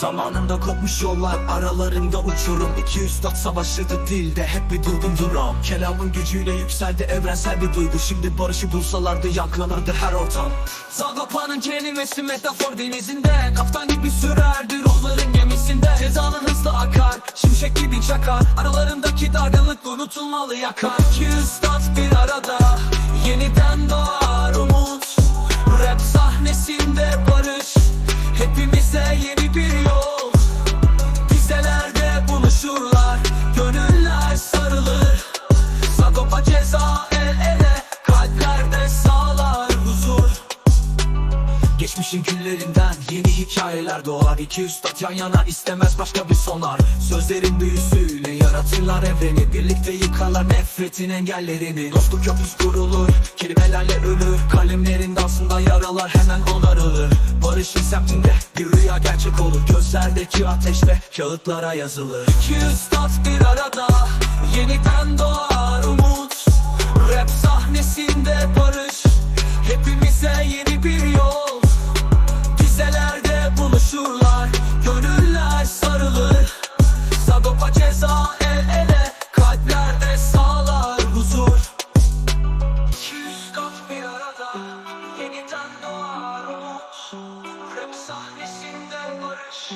Zamanında kopmuş yollar aralarında uçurum. İki üstad savaşırdı dilde hep bir durdum duram Kelamın gücüyle yükseldi evrensel bir duygu. Şimdi barışı bulsalardı yankılanırdı her ortam. Sagopa'nın kelimesi metafor denizinde. Kaptan gibi sürerdi ruhların gemisinde. Cezanın hızlı akar şimşek gibi çakar. Aralarındaki dargınlık unutulmalı yakar. İki üstad bir arada yeniden Geçmişin günlerinden yeni hikayeler doğar. İki üstad yan yana istemez başka bir sonar. Sözlerin büyüsüyle yaratırlar evreni. Birlikte yıkarlar nefretin engellerini. Dostluk köprüs kurulur, kelimelerle ölür. Kalemlerin dansında yaralar hemen onarılır. Barışın semtinde bir rüya gerçek olur. Gözlerdeki ateşle kağıtlara yazılır. İki üstad bir arada yeniden doğar umut. Rap sahnesinde barış sahnesinden barış.